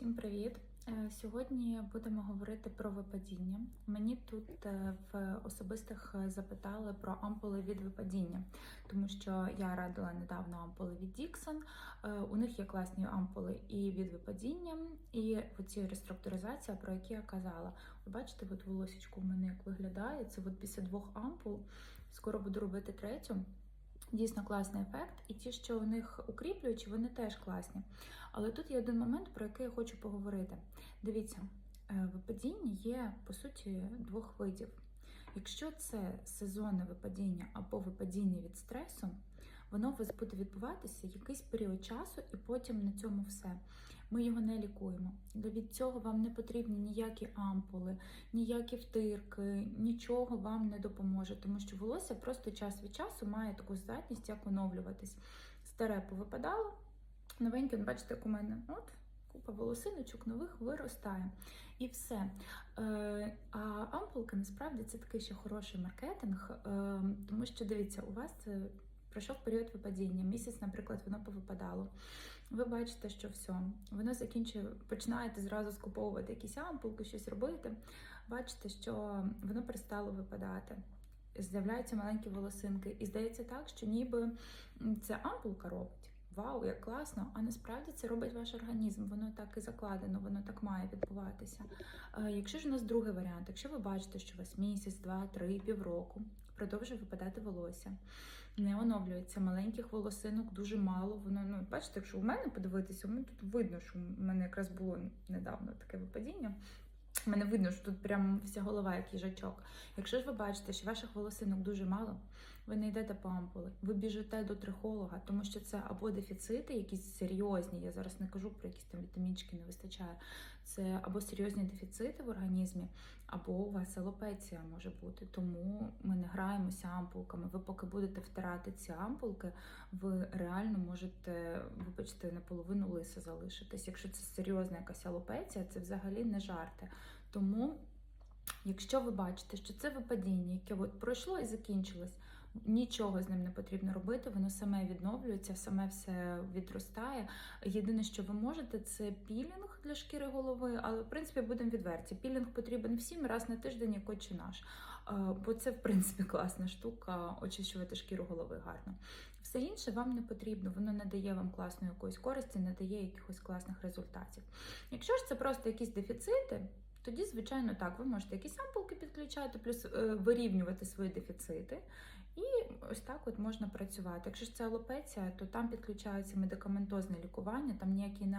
Всім привіт! Е, Сьогодні будемо говорити про випадіння. Мені тут е, в особистих е, запитали про ампули від випадіння, тому що я радила недавно ампули від. Е, У них є класні ампули і від випадіння, і оці реструктуризація, про які я казала. Ви бачите, от волосічко в мене як виглядає. Це от після двох ампул. Скоро буду робити третю. Дійсно класний ефект, і ті, що у них укріплюючі, вони теж класні. Але тут є один момент, про який я хочу поговорити. Дивіться, е, випадіння є по суті двох видів. Якщо це сезонне випадіння або випадіння від стресу, воно у вас буде відбуватися якийсь період часу, і потім на цьому все. Ми його не лікуємо. Від цього вам не потрібні ніякі ампули, ніякі втирки, нічого вам не допоможе, тому що волосся просто час від часу має таку здатність, як оновлюватись. Старе повипадало, новеньке, ну, бачите, як у мене. От. Купа волосиночок нових виростає. І все. Е, А ампулки насправді це такий ще хороший маркетинг, е, тому що дивіться, у вас це пройшов період випадіння. Місяць, наприклад, воно повипадало. Ви бачите, що все, воно закінчує, починаєте зразу скуповувати якісь ампулки, щось робити. Бачите, що воно перестало випадати. З'являються маленькі волосинки, і здається так, що ніби це ампулка робить. Вау, як класно! А насправді це робить ваш організм. Воно так і закладено, воно так має відбуватися. Е, Якщо ж у нас другий варіант, якщо ви бачите, що у вас місяць, два, три, півроку продовжує випадати волосся, не оновлюється, маленьких волосинок дуже мало. Воно ну бачите, якщо у мене подивитися, у тут видно, що в мене якраз було недавно таке випадіння. Мене видно, що тут прям вся голова, як їжачок. Якщо ж ви бачите, що ваших волосинок дуже мало, ви не йдете по ампули, ви біжите до трихолога, тому що це або дефіцити, якісь серйозні. Я зараз не кажу про якісь там вітамінчики не вистачає. Це або серйозні дефіцити в організмі, або у вас алопеція може бути. Тому ми не граємося ампулками. Ви поки будете втирати ці ампулки, ви реально можете, вибачте, наполовину лиса залишитись. Якщо це серйозна якась алопеція, це взагалі не жарти. Тому. Якщо ви бачите, що це випадіння, яке от пройшло і закінчилось, нічого з ним не потрібно робити, воно саме відновлюється, саме все відростає. Єдине, що ви можете, це пілінг для шкіри голови, але в принципі будемо відверті. Пілінг потрібен всім раз на тиждень, як очі наш. Е, Бо це, в принципі, класна штука, очищувати шкіру голови гарно. Все інше вам не потрібно, воно не дає вам класної якоїсь користі, не дає якихось класних результатів. Якщо ж це просто якісь дефіцити. Тоді, звичайно, так, ви можете якісь ампулки підключати, плюс е, вирівнювати свої дефіцити. І ось так от можна працювати. Якщо ж це алопеція, то там підключається медикаментозне лікування, там ніякі